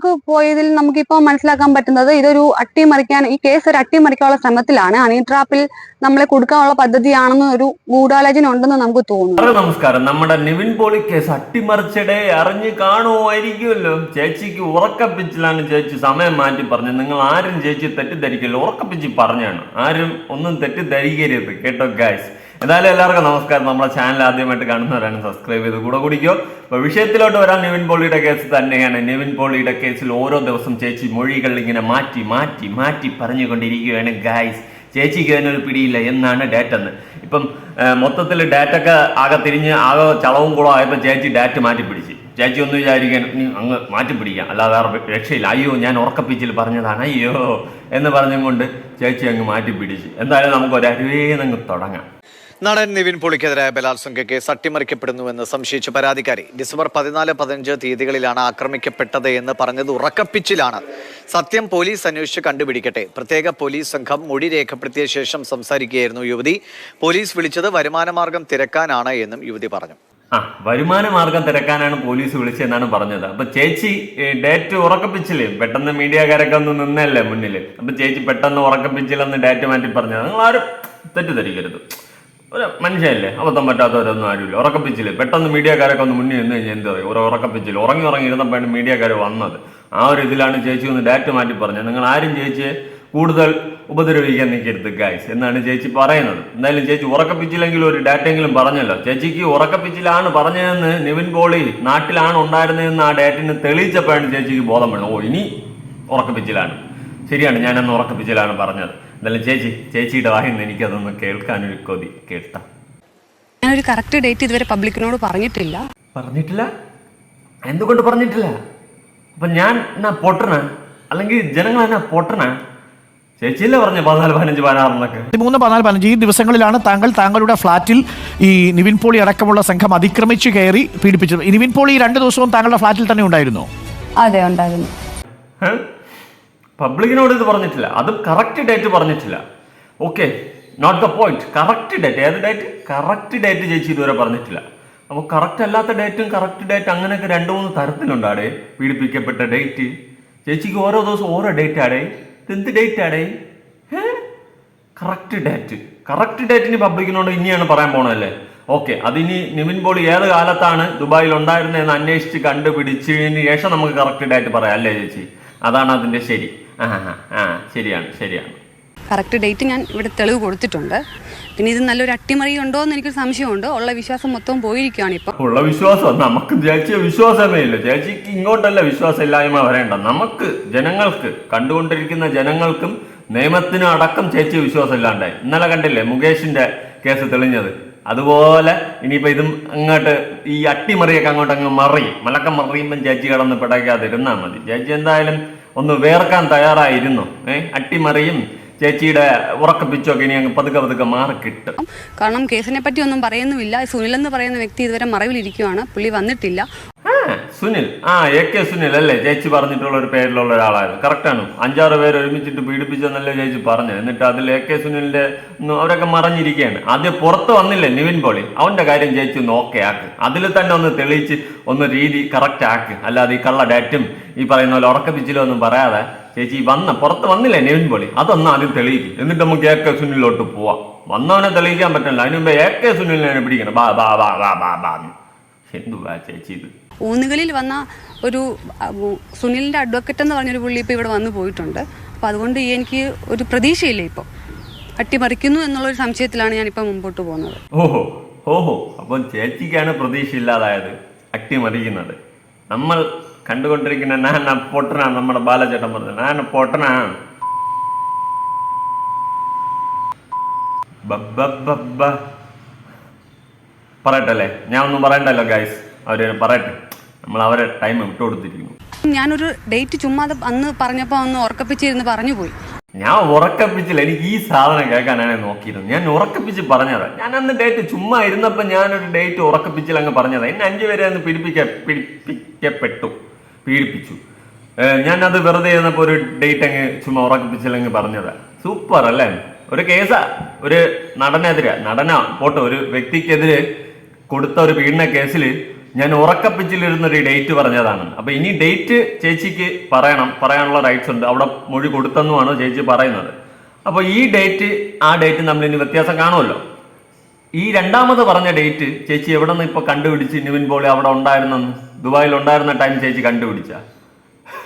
നമുക്ക് പോയതിൽ നമുക്കിപ്പോ മനസ്സിലാക്കാൻ പറ്റുന്നത് ഇതൊരു അട്ടിമറിക്കാൻ ഈ കേസ് ഒരു അട്ടിമറിക്കാനുള്ള ശ്രമത്തിലാണ്. ഹണി ട്രാപ്പിൽ നമ്മളെ കൊടുക്കാനുള്ള പദ്ധതിയാണെന്ന് ഒരു ഗൂഢാലോചന ഉണ്ടെന്ന് നമുക്ക് തോന്നുന്നു. നമസ്കാരം. നമ്മുടെ നിവിൻ പോളി കേസ് അട്ടിമറിച്ചിടെ അറിഞ്ഞ് കാണുമായിരിക്കുമല്ലോ ചേച്ചിക്ക് ഉറക്കപ്പിച്ചിലാണ് ചേച്ചി സമയം മാറ്റി പറഞ്ഞു നിങ്ങൾ ആരും ചേച്ചി തെറ്റിദ്ധരിക്കില്ല ഉറക്കപ്പിച്ച് പറഞ്ഞാണ്. ആരും ഒന്നും തെറ്റിദ്ധരിക്കരുത്. കേട്ടോ ഗായ്സ് എന്തായാലും എല്ലാവർക്കും നമസ്കാരം. നമ്മുടെ ചാനൽ ആദ്യമായിട്ട് കാണുന്നവരാണ് സബ്സ്ക്രൈബ് ചെയ്ത് കൂടെ കുടിക്കോ. അപ്പൊ വിഷയത്തിലോട്ട് വരാൻ നിവിൻ പോളിയുടെ കേസ് തന്നെയാണ്. നിവിൻ പോളിയുടെ കേസിൽ ഓരോ ദിവസം ചേച്ചി മൊഴികൾ ഇങ്ങനെ മാറ്റി മാറ്റി മാറ്റി പറഞ്ഞുകൊണ്ടിരിക്കുകയാണ്. ഗായ്സ് ചേച്ചിക്ക് അതിനൊരു പിടിയില്ല എന്നാണ് ഡാറ്റ എന്ന് ഇപ്പം മൊത്തത്തിൽ ഡാറ്റ ഒക്കെ ആകെ തിരിഞ്ഞ് ആകെ ചളവും കുളവും ആയപ്പോൾ ചേച്ചി ഡാറ്റ മാറ്റി പിടിച്ച്. ചേച്ചി ഒന്ന് വിചാരിക്കാൻ അങ്ങ് മാറ്റി പിടിക്കാം. അല്ലാതെ വേറെ രക്ഷയില്ല. അയ്യോ ഞാൻ ഉറക്കപ്പിച്ചിൽ പറഞ്ഞതാണ്. അയ്യോ എന്ന് പറഞ്ഞും കൊണ്ട് ചേച്ചി അങ്ങ് മാറ്റി പിടിച്ച്. എന്തായാലും നമുക്ക് ഒരു അരുവേന്നങ്ങ് തുടങ്ങാം. നടൻ നിവിൻ പൊളിക്കെതിരായ ബലാത്സംഗ കേസ് അട്ടിമറിക്കപ്പെടുന്നുവെന്ന് സംശയിച്ച പരാതിക്കാരി. ഡിസംബർ പതിനാല് പതിനഞ്ച് തീയതികളിലാണ് ആക്രമിക്കപ്പെട്ടത് എന്ന് പറഞ്ഞത് ഉറക്കപ്പിച്ചിലാണ് സത്യം പോലീസ് അന്വേഷിച്ച് കണ്ടുപിടിക്കട്ടെ. പ്രത്യേക പോലീസ് സംഘം മൊഴി രേഖപ്പെടുത്തിയ ശേഷം സംസാരിക്കുകയായിരുന്നു യുവതി. പോലീസ് വിളിച്ചത് വരുമാനമാർഗം തിരക്കാനാണ് എന്നും യുവതി പറഞ്ഞു. ആ വരുമാന മാർഗം തിരക്കാനാണ് പോലീസ് വിളിച്ചതെന്നാണ് പറഞ്ഞത്. അപ്പൊ ചേച്ചി ഡേറ്റ് ഉറക്കപ്പിച്ചില്ലേ പെട്ടെന്ന് മീഡിയക്കാരൊക്കെ ഒന്ന് നിന്നല്ലേ മുന്നിൽ അപ്പൊ ചേച്ചി പെട്ടെന്ന് ഉറക്കപ്പിച്ചില്ലെന്ന് ഡേറ്റ് മാറ്റി പറഞ്ഞത്. നിങ്ങൾ ആരും തെറ്റിദ്ധരിക്കരുത്. ഒരു മനുഷ്യല്ലേ അബദ്ധം പറ്റാത്തവരൊന്നും ആരുമില്ല. ഉറക്കപ്പിച്ചില്ലേ പെട്ടെന്ന് മീഡിയക്കാരൊക്കെ ഒന്ന് മുന്നിൽ നിന്ന് കഴിഞ്ഞാൽ എന്ത് ഒരു ഉറങ്ങി ഉറങ്ങി ഇരുന്നപ്പോഴാണ് മീഡിയക്കാർ വന്നത്. ആ ഒരു ഇതിലാണ് ചേച്ചി ഒന്ന് ഡേറ്റ് മാറ്റി പറഞ്ഞത്. നിങ്ങൾ ആരും ചേച്ചിയെ കൂടുതൽ ഉപദ്രവിക്കാൻ നിൽക്കരുത് ഗൈസ് എന്നാണ് ചേച്ചി പറയുന്നത്. എന്തായാലും ചേച്ചി ഉറക്കപ്പിച്ചില്ലെങ്കിലും ഒരു ഡാറ്റെങ്കിലും പറഞ്ഞല്ലോ. ചേച്ചിക്ക് ഉറക്കപ്പിച്ചിലാണ് പറഞ്ഞതെന്ന് നിവിൻ പോളി നാട്ടിലാണ് ഉണ്ടായിരുന്നതെന്ന് ആ ഡാറ്റിന് തെളിയിച്ചപ്പോഴാണ് ചേച്ചിക്ക് ബോധം വേണം ഓ ഇനി ഉറക്കപ്പിച്ചിലാണ്. ശരിയാണ് ഞാനന്ന് ഉറക്കപ്പിച്ചിലാണ് പറഞ്ഞത്. എന്തായാലും ചേച്ചി ചേച്ചിയുടെ വായിൽ നിന്ന് എനിക്കതൊന്ന് കേൾക്കാനൊരു കൊതി കേട്ടാ. ഞാനൊരു കറക്റ്റ് ഡേറ്റ് ഇതുവരെ പബ്ലിക്കിനോട് പറഞ്ഞിട്ടില്ല. പറഞ്ഞിട്ടില്ല? എന്തുകൊണ്ട് പറഞ്ഞിട്ടില്ല? അപ്പൊ ഞാൻ എന്നാ പൊട്ടണ അല്ലെങ്കിൽ ജനങ്ങൾ എന്നാ പൊട്ടണ ചേച്ചിയല്ലേ പറഞ്ഞു പതിനാല് പതിനഞ്ച് പതിനാറെന്നൊക്കെ പതിമൂന്ന് പതിനാല് പതിനഞ്ച്. ഈ ദിവസങ്ങളിലാണ് താങ്കൾ താങ്കളുടെ ഫ്ളാറ്റിൽ ഈ നിവിൻ പോളി അടക്കമുള്ള സംഘം അതിക്രമിച്ച് കയറി പീഡിപ്പിച്ചത്. ഈ നിവിൻ പോളി ഈ രണ്ട് ദിവസവും താങ്കളുടെ ഫ്ളാറ്റിൽ തന്നെ ഉണ്ടായിരുന്നു? അതെ ഉണ്ടായിരുന്നു? പബ്ലിക്കിനോട് ഇത് പറഞ്ഞിട്ടില്ല. അത് കറക്റ്റ് ഡേറ്റ് പറഞ്ഞിട്ടില്ല. Okay not the point correct date ഏത് ഡേറ്റ് കറക്റ്റ് ഡേറ്റ് ചേച്ചി ഇതുവരെ പറഞ്ഞിട്ടില്ല. അപ്പോൾ കറക്റ്റ് അല്ലാത്ത ഡേറ്റും കറക്റ്റ് ഡേറ്റ് അങ്ങനെയൊക്കെ രണ്ട് മൂന്ന് തരത്തിലുണ്ടാടേ. പീഡിപ്പിക്കപ്പെട്ട ഡേറ്റ് ചേച്ചിക്ക് ഓരോ ദിവസം ഓരോ ഡേറ്റ് ആടേ. എന്ത് ഡേറ്റ് ആടേ? കറക്റ്റ് ഡേറ്റ് കറക്റ്റ് ഡേറ്റിന് പബ്ലിക്കിനോട് ഇനിയാണ് പറയാൻ പോണല്ലേ ഓക്കെ അതിനി നിവിൻ പോളി ഏത് കാലത്താണ് ദുബായിൽ ഉണ്ടായിരുന്നതെന്ന് അന്വേഷിച്ച് കണ്ടുപിടിച്ചതിന് ശേഷം നമുക്ക് കറക്റ്റ് ഡേറ്റ് പറയാം അല്ലേ ചേച്ചി? അതാണ് അതിന്റെ ശരി. ആ ശരിയാണ് ശരിയാണ്. കറക്റ്റ് ഡേറ്റ് ഞാൻ ഇവിടെ തെളിവ് കൊടുത്തിട്ടുണ്ട്. പിന്നെ ഇത് നല്ലൊരു അട്ടിമറി ഉണ്ടോ എന്ന് എനിക്കൊരു സംശയമുണ്ട്. ഉള്ള വിശ്വാസം മൊത്തം പോയിരിക്കുകയാണ് ഇപ്പൊ. ഉള്ള വിശ്വാസം നമുക്ക് ചേച്ചിയെ വിശ്വാസമേ ഇല്ല. ചേച്ചിക്ക് ഇങ്ങോട്ടല്ല വിശ്വാസമില്ലായ്മ വരേണ്ട. നമുക്ക് ജനങ്ങൾക്ക് കണ്ടുകൊണ്ടിരിക്കുന്ന ജനങ്ങൾക്കും നിയമത്തിനും അടക്കം ചേച്ചി വിശ്വാസം ഇല്ലാണ്ടായി ഇന്നലെ കണ്ടില്ലേ മുകേഷിന്റെ കേസ് തെളിഞ്ഞത്? അതുപോലെ ഇനിയിപ്പോ ഇതും അങ്ങോട്ട് ഈ അട്ടിമറിയൊക്കെ അങ്ങോട്ട് അങ്ങ് മറിയും. മലക്കം മറിയുമ്പം ചേച്ചി കടന്ന് പിടയ്ക്കാതിരുന്നാൽ മതി. ചേച്ചി എന്തായാലും ഒന്ന് വേർക്കാൻ തയ്യാറായിരുന്നു. ഏഹ് അട്ടിമറിയും ചേച്ചിയുടെ ഉറക്കപ്പിച്ചൊക്കെ ഇനി അങ്ങ് പതുക്കെ പതുക്കെ മാറി കിട്ടും. കാരണം കേസിനെ പറ്റി ഒന്നും പറയുന്നുമില്ല. സുനിൽ എന്ന് പറയുന്ന വ്യക്തി ഇതുവരെ മറവിലിരിക്കുവാണ്. പുള്ളി വന്നിട്ടില്ല. സുനിൽ. ആ എ കെ സുനിൽ അല്ലേ? ചേച്ചി പറഞ്ഞിട്ടുള്ള ഒരു പേരിലുള്ള ഒരാളായിരുന്നു. കറക്റ്റാണ് അഞ്ചാറ് പേര് ഒരുമിച്ചിട്ട് പീഡിപ്പിച്ചെന്നല്ലേ ചേച്ചി പറഞ്ഞു എന്നിട്ട് അതിൽ എ കെ സുനിലിന്റെ അവരൊക്കെ മറഞ്ഞിരിക്കുകയാണ്. ആദ്യം പുറത്ത് വന്നില്ലേ നിവിൻ പോളി? അവന്റെ കാര്യം ചേച്ചി ഒന്ന് ഓക്കെ ആക്ക്. അതിൽ തന്നെ ഒന്ന് തെളിയിച്ച് ഒന്ന് രീതി കറക്റ്റ് ആക്ക്. അല്ലാതെ ഈ കള്ള ഡാറ്റും ഈ പറയുന്ന പോലെ ഉറക്കപ്പിച്ചിലോ ഒന്നും പറയാതെ ചേച്ചി വന്ന പുറത്ത് വന്നില്ലേ നിവിൻ പോളി? അതൊന്ന് ആദ്യം തെളിയിക്കും. എന്നിട്ട് നമുക്ക് എ കെ സുനിലോട്ട് പോവാം. വന്നവനെ തെളിയിക്കാൻ പറ്റില്ല. അതിന് എ കെ സുനിലിനെ പിടിക്കണം. ബാ ബാ ബാ ബാ ബാ ബാ എന്തുവാ ചേച്ചി ഇത്? ഊന്നുകളിൽ വന്ന ഒരു സുനിലിന്റെ അഡ്വക്കറ്റ് എന്ന് പറഞ്ഞൊരു പുള്ളി ഇപ്പോൾ ഇവിടെ വന്നു പോയിട്ടുണ്ട്. അപ്പം അതുകൊണ്ട് എനിക്ക് ഒരു പ്രതീക്ഷയില്ല ഇപ്പോൾ അട്ടിമറിക്കുന്നു എന്നുള്ളൊരു സംശയത്തിലാണ് ഞാനിപ്പോൾ മുമ്പോട്ട് പോകുന്നത്. ഓഹോ ഓഹോ. അപ്പം ചേച്ചിക്കാണ് പ്രതീക്ഷ ഇല്ലാതായത് അട്ടിമറിക്കുന്നത്. നമ്മൾ കണ്ടുകൊണ്ടിരിക്കുന്ന ഞാൻ പൊട്ടനാണ് നമ്മുടെ ബാലചേട്ടൻ പറഞ്ഞത്. ഞാൻ പൊട്ടനാണ്. പറയട്ടല്ലേ? ഞാൻ ഒന്നും പറയണ്ടല്ലോ ഗൈസ് അവർ പറയട്ടെ. നമ്മൾ അവരെ ടൈം വിട്ടു കൊടുത്തിരിക്കുന്നു. ഞാനൊരു ഡേറ്റ് ചുമ്മാ അത് അന്ന് പറഞ്ഞപ്പോൾ ഒന്ന് ഉറക്കപ്പിച്ചിരുന്ന് പറഞ്ഞു പോയി ഞാൻ ഉറക്കപ്പിച്ചില്ല. എനിക്ക് ഈ സാധനം കേൾക്കാനാണ് നോക്കിയിരുന്നത് ഞാൻ ഉറക്കപ്പിച്ച് പറഞ്ഞതാ. ഞാൻ അന്ന് ഡേറ്റ് ചുമ്മാ ഇരുന്നപ്പോൾ ഞാനൊരു ഡേറ്റ് ഉറക്കപ്പിച്ചിൽ അങ്ങ് പറഞ്ഞതാ. എന്നെ അഞ്ചു പേരെ അന്ന് പിടിപ്പിക്ക പിടിപ്പിക്കപ്പെട്ടു പീഡിപ്പിച്ചു. ഞാൻ ഞാനത് വെറുതെ ഇരുന്നപ്പോൾ ഒരു ഡേറ്റ് അങ്ങ് ചുമ്മാ ഉറക്കപ്പിച്ചില്ലെന്ന് പറഞ്ഞതാ. സൂപ്പർ അല്ലേ? ഒരു കേസാ. ഒരു നടനെതിരെ നടന പോട്ടെ ഒരു വ്യക്തിക്കെതിരെ കൊടുത്ത ഒരു പീഡന കേസിൽ ഞാൻ ഉറക്കപ്പിച്ചിലിരുന്നൊരു ഡേറ്റ് പറഞ്ഞതാണ്. അപ്പൊ ഇനി ഡേറ്റ് ചേച്ചിക്ക് പറയണം. പറയാനുള്ള റൈറ്റ്സ് ഉണ്ട്. അവിടെ മൊഴി കൊടുത്തെന്നുമാണ് ചേച്ചി പറയുന്നത്. അപ്പൊ ഈ ഡേറ്റ് ആ ഡേറ്റ് നമ്മൾ ഇനി വ്യത്യാസം കാണുമല്ലോ. ഈ രണ്ടാമത് പറഞ്ഞ ഡേറ്റ് ചേച്ചി എവിടെ നിന്ന് ഇപ്പൊ കണ്ടുപിടിച്ച് നിവിൻ പോളി അവിടെ ഉണ്ടായിരുന്നെന്ന്? ദുബായിൽ ഉണ്ടായിരുന്ന ടൈം ചേച്ചി കണ്ടുപിടിച്ച?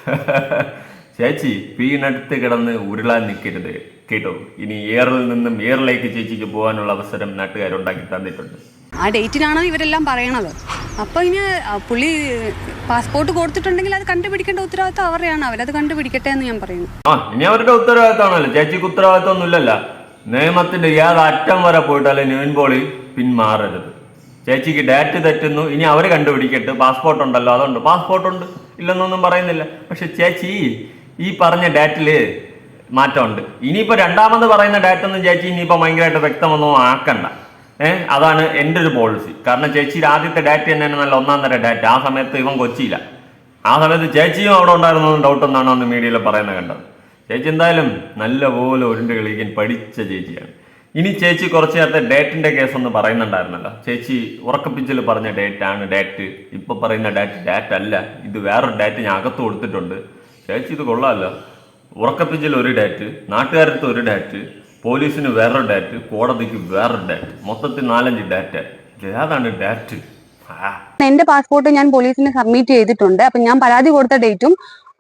ചേച്ചി വീണടുത്ത് കിടന്ന് ഉരുളാൻ നിൽക്കരുത് കേട്ടോ ഇനി ഏറിൽ നിന്നും ഏറിലേക്ക് ചേച്ചിക്ക് പോകാനുള്ള അവസരം നാട്ടുകാരുണ്ടാക്കി തന്നിട്ടുണ്ട്. ആ ഡേറ്റിനാണ് ഇവരെല്ലാം പറയണത്? അപ്പോൾ ഇനി പുള്ളി പാസ്പോർട്ട് കൊടുത്തിട്ടുണ്ടെങ്കിൽ അത് കണ്ടുപിടിക്കേണ്ട ഉത്തരവാദിത്തം അവരെയാണ് അവരത് കണ്ടുപിടിക്കട്ടെ എന്ന് ഞാൻ പറയുന്നു. ആ ഇനി അവരുടെ ഉത്തരവാദിത്തമാണല്ലോ. ചേച്ചിക്ക് ഉത്തരവാദിത്തം ഒന്നുമില്ലല്ലോ നിയമത്തിന്റെ ഏത് അറ്റം വരെ പോയിട്ടല്ലേ നിവിൻ പോളി പിന്മാറരുത്. ചേച്ചിക്ക് ഡേറ്റ് തെറ്റുന്നു. ഇനി അവർ കണ്ടുപിടിക്കട്ടെ. പാസ്പോർട്ട് ഉണ്ടല്ലോ അതുണ്ട്. പാസ്പോർട്ട് ഉണ്ട് ഇല്ലെന്നൊന്നും പറയുന്നില്ല. പക്ഷെ ചേച്ചി ഈ പറഞ്ഞ ഡാറ്റിൽ മാറ്റമുണ്ട്. ഇനിയിപ്പോ രണ്ടാമത് പറയുന്ന ഡേറ്റ് ഒന്നും ചേച്ചി ഇനിയിപ്പോ ഭയങ്കരമായിട്ട് വ്യക്തമൊന്നും ആക്കണ്ട. ഏഹ് അതാണ് എന്റെ ഒരു പോളിസി കാരണം ചേച്ചിയുടെ ആദ്യത്തെ ഡേറ്റ് തന്നെയാണ് നല്ല ഒന്നാം തരം ഡാറ്റ ആ സമയത്ത് ഇവൻ കൊച്ചിയില്ല. ആ സമയത്ത് ചേച്ചിയും അവിടെ ഉണ്ടായിരുന്നതും ഡൗട്ട് എന്നാണ് അന്ന് മീഡിയയിൽ പറയുന്നത് കണ്ടത്. ചേച്ചി എന്തായാലും നല്ലപോലെ ഉരുണ്ട് കളിക്കാൻ പഠിച്ച ചേച്ചിയാണ്. ഇനി ചേച്ചി കുറച്ച് നേരത്തെ ഡേറ്റിന്റെ കേസ് ഒന്ന് പറയുന്നുണ്ടായിരുന്നല്ലോ. ചേച്ചി ഉറക്കപ്പിച്ചിൽ പറഞ്ഞ ഡേറ്റാണ് ഡേറ്റ് ഇപ്പൊ പറയുന്ന ഡേറ്റ് ഡേറ്റ് അല്ല. ഇത് വേറൊരു ഡേറ്റ് ഞാൻ അകത്ത് കൊടുത്തിട്ടുണ്ട്. ചേച്ചി ഇത് കൊള്ളാമല്ല ഉറക്കപ്പിഞ്ചിൽ ഒരു ഡേറ്റ് നാട്ടുകാരത്ത് ഒരു ഡേറ്റ് പോലീസിന് വേറൊരു ഡേറ്റ് കോടതിക്ക് വേറൊരു ഡേറ്റ് മൊത്തത്തിൽ നാലഞ്ച് ഡേറ്റ് ഏതാണ് ഡേറ്റ് എന്റെ പാസ്പോർട്ട് ഞാൻ പോലീസിന് സബ്മിറ്റ് ചെയ്തിട്ടുണ്ട്. അപ്പൊ ഞാൻ പരാതി കൊടുത്ത ഡേറ്റും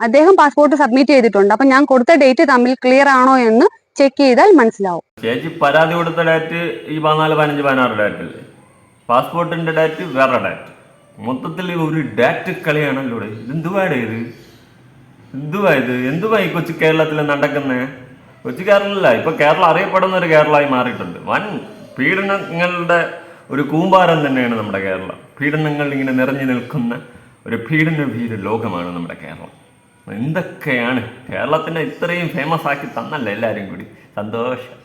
അദ്ദേഹം പാസ്പോർട്ട് സബ്മിറ്റ് ചെയ്തിട്ടുണ്ട്. അപ്പൊ ഞാൻ കൊടുത്ത ഡേറ്റ് തമ്മിൽ ക്ലിയർ ആണോ എന്ന് ചെക്ക് ചെയ്താൽ മനസ്സിലാവും. ചേച്ചി പരാതി കൊടുത്ത ഡേറ്റ് ഈ പതിനാല് പതിനഞ്ച് പതിനാറ് ഡേറ്റ് അല്ലേ പാസ്പോർട്ടിന്റെ ഡേറ്റ് വേറെ ഡേറ്റ് മൊത്തത്തിൽ ഒരു ഡേറ്റ് കളിയാണല്ലോ ഇത് ഇതെന്തുവാടേ ഇത്? എന്തുവാ ഇത്? എന്തുവാ ഈ കൊച്ചു കേരളത്തിൽ നടക്കുന്നേ? കൊച്ചു കേരളമല്ല ഇപ്പൊ കേരളം അറിയപ്പെടുന്ന ഒരു കേരളമായി മാറിയിട്ടുണ്ട്. വൻ പീഡനങ്ങളുടെ ഒരു കൂമ്പാരം തന്നെയാണ് നമ്മുടെ കേരളം. പീഡനങ്ങൾ ഇങ്ങനെ നിറഞ്ഞു നിൽക്കുന്ന ഒരു പീഡന ഭീര ലോകമാണ് നമ്മുടെ കേരളം. എന്തൊക്കെയാണ്? കേരളത്തിനെ ഇത്രയും ഫേമസ് ആക്കി തന്നല്ല എല്ലാവരും കൂടി? സന്തോഷം.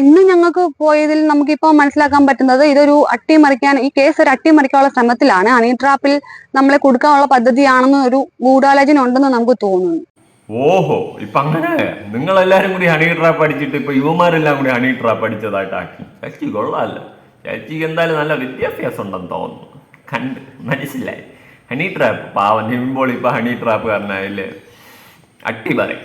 ഇന്ന് ഞങ്ങൾക്ക് പോയതിൽ നമുക്കിപ്പോ മനസ്സിലാക്കാൻ പറ്റുന്നത് ഇതൊരു അട്ടിമറിക്കാൻ ഈ കേസ് ഒരു അട്ടിമറിക്കാനുള്ള ശ്രമത്തിലാണ്. ഹണി ട്രാപ്പിൽ നമ്മളെ കൊടുക്കാനുള്ള പദ്ധതിയാണെന്ന് ഒരു ഗൂഢാലോചന ഉണ്ടെന്ന് നമുക്ക് തോന്നുന്നു. ഓഹോ ഇപ്പൊ അങ്ങനെ. നിങ്ങൾ എല്ലാരും കൂടി ഹണി ട്രാപ്പ് അടിച്ചിട്ട് ഇപ്പൊ യുവമാരെല്ലാം കൂടി ഹണി ട്രാപ്പ് അടിച്ചതായിട്ടാക്കി. ചേച്ചി കൊള്ളാല്ല ചേച്ചിക്ക് എന്തായാലും നല്ല വിദ്യാഭ്യാസം ഉണ്ടെന്ന് തോന്നുന്നു. കണ്ട് മനസ്സിലായി. ഹണി ട്രാപ്പ് പാവം നിമ്പോൾ ഇപ്പൊ ഹണി ട്രാപ്പ് കാരനായില്ലേ? അട്ടി പറയും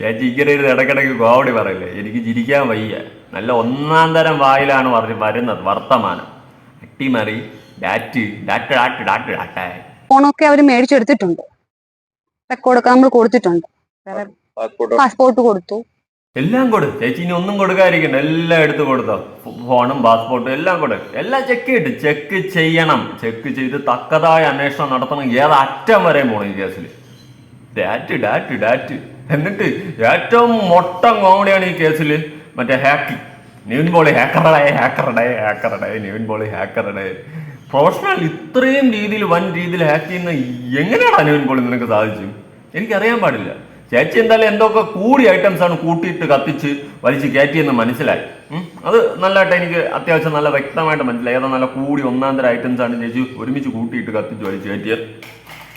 ചേച്ചി ഇങ്ങനെ ഒരു ഇടക്കിടക്ക് കോമഡി പറയില്ലേ? എനിക്ക് ചിരിക്കാൻ വയ്യ. നല്ല ഒന്നാം തരം വായിലാണ് പറഞ്ഞ് വരുന്നത് വർത്തമാനം. അട്ടിമറി ഡാറ്റ് ഡാറ്റ് ഡാറ്റ് ഡാറ്റ് ഡാറ്റായ ഫോണൊക്കെ അവർ മേടിച്ചെടുത്തിട്ടുണ്ട്. റെക്കോർഡ് റെക്കോർഡൊക്കെ നമ്മൾ കൊടുത്തിട്ടുണ്ട്. വേറെ പാസ്പോർട്ട്. കൊടുത്തു. എല്ലാം കൊടു. ചേച്ചി ഇനി ഒന്നും കൊടുക്കാതിരിക്കണ്ട. എല്ലാം എടുത്തു കൊടുത്തോ. ഫോണും പാസ്പോർട്ടും എല്ലാം കൊടു. എല്ലാം ചെക്ക് ചെയ്തിട്ട് ചെക്ക് ചെയ്യണം. ചെക്ക് ചെയ്ത് തക്കതായ അന്വേഷണം നടത്തണം. ഏത് അറ്റം വരെയും പോണം ഈ കേസിൽ ഡാറ്റ് ഡാറ്റ് ഡാറ്റ്. എന്നിട്ട് ഏറ്റവും മൊട്ട കോമഡിയാണ് ഈ കേസിൽ മറ്റേ ഹാക്കി നിവിൻ പോളി ഹാക്കറടേ ഹാക്കറടേ ഹാക്കറടേ നിവിൻ പോളി ഹാക്കറടേ പ്രൊഫഷണൽ ഇത്രയും രീതിയിൽ വൻ രീതിയിൽ ഹാക്ക് ചെയ്യുന്ന എങ്ങനെയാണ് നിവിൻ പോളി നിനക്ക് സാധിച്ചു എനിക്കറിയാൻ പാടില്ല. ചേച്ചി എന്തായാലും എന്തൊക്കെ കൂടി ഐറ്റംസ് ആണ് കൂട്ടിയിട്ട് കത്തിച്ച് വലിച്ച് കയറ്റിയെന്ന് മനസ്സിലായി. അത് നല്ലതായിട്ട് എനിക്ക് അത്യാവശ്യം നല്ല വ്യക്തമായിട്ട് മനസ്സിലായി. ഏതാ നല്ല കൂടി ഒന്നാം തരം ഐറ്റംസ് ആണ് ചേച്ചി ഒരുമിച്ച് കൂട്ടിയിട്ട് കത്തിച്ച് വലിച്ച് കയറ്റിയത്.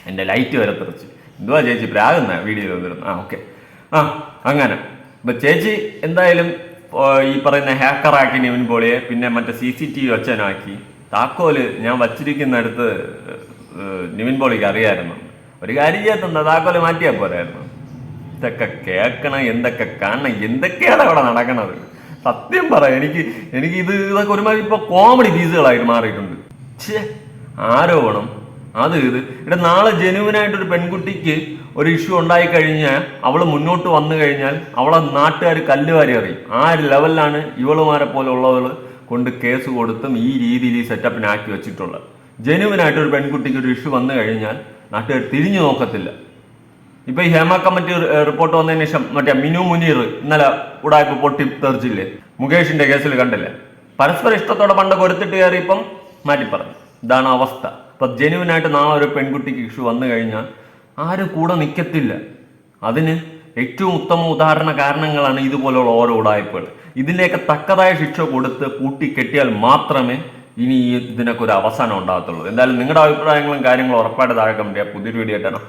എന്റെ ലൈറ്റ് വരെ തെറിച്ച്. എന്തുവാ ചേച്ചി? പ്രാകുന്ന വീഡിയോയിൽ വന്നിരുന്നു ആ ഓക്കെ ആ അങ്ങനെ. അപ്പം ചേച്ചി എന്തായാലും ഈ പറയുന്ന ഹാക്കറാക്കി നിവിൻ പോളിയെ പിന്നെ മറ്റേ സി സി ടി വി ഒച്ചനാക്കി താക്കോൽ ഞാൻ വച്ചിരിക്കുന്നിടത്ത് നിവിൻ പോളിക്ക് അറിയായിരുന്നു. ഒരു കാര്യം ചെയ്യാത്തുണ്ട് താക്കോൽ മാറ്റിയാൽ പോരായിരുന്നു. ഇതൊക്കെ കേൾക്കണം എന്തൊക്കെ കാണണം എന്തൊക്കെയാണ് അവിടെ നടക്കണത്? സത്യം പറ എനിക്ക് എനിക്ക് ഇത് ഇതൊക്കെ ഒരുമാതിരി ഇപ്പൊ കോമഡി പീസുകളായിട്ട് മാറിയിട്ടുണ്ട്. ആരോപണം അത് ഇത്. ഇവിടെ നാളെ ജനുവിനായിട്ട് ഒരു പെൺകുട്ടിക്ക് ഒരു ഇഷ്യൂ ഉണ്ടായി കഴിഞ്ഞാൽ അവൾ മുന്നോട്ട് വന്നു കഴിഞ്ഞാൽ അവളെ നാട്ടുകാർ കല്ലുവാരി അറിയും. ആ ഒരു ലെവലിലാണ് ഇവളുമാരെ പോലെ ഉള്ളവൾ കൊണ്ട് കേസ് കൊടുത്തും ഈ രീതിയിൽ ഈ സെറ്റപ്പിനാക്കി വെച്ചിട്ടുള്ളത്. ജനുവിനായിട്ട് ഒരു പെൺകുട്ടിക്ക് ഒരു ഇഷ്യൂ വന്നു കഴിഞ്ഞാൽ നാട്ടുകാർ തിരിഞ്ഞു നോക്കത്തില്ല. ഇപ്പൊ ഈ ഹേമ കമ്മിറ്റി റിപ്പോർട്ട് വന്നതിന് ശേഷം മറ്റേ മിനു മുനീർ ഇന്നലെ ഉടായ്പ പൊട്ടി തെറിച്ചില്ലേ? മുകേഷിന്റെ കേസിൽ കണ്ടില്ല? പരസ്പര ഇഷ്ടത്തോടെ പണ്ട് കൊടുത്തിട്ട് കയറി ഇപ്പം മാറ്റി പറഞ്ഞു. ഇതാണ് അവസ്ഥ. ഇപ്പൊ ജെനുവിനായിട്ട് നാളെ ഒരു പെൺകുട്ടിക്ക് ഇഷ്യൂ വന്നു കഴിഞ്ഞാൽ ആരും കൂടെ നിൽക്കത്തില്ല അതിന് ഏറ്റവും ഉത്തമ ഉദാഹരണ കാരണങ്ങളാണ് ഇതുപോലെയുള്ള ഓരോ ഉടായ്പകൾ. ഇതിന്റെയൊക്കെ തക്കതായ ശിക്ഷ കൊടുത്ത് കൂട്ടിക്കെട്ടിയാൽ മാത്രമേ ഇനി ഈ ഇതിനൊക്കെ ഒരു അവസാനം ഉണ്ടാകത്തുള്ളൂ. എന്തായാലും നിങ്ങളുടെ അഭിപ്രായങ്ങളും കാര്യങ്ങളും ഉറപ്പായിട്ട് താഴെ ചെയ്യുക പുതിയൊരു വീഡിയോ ആയിട്ടാണ്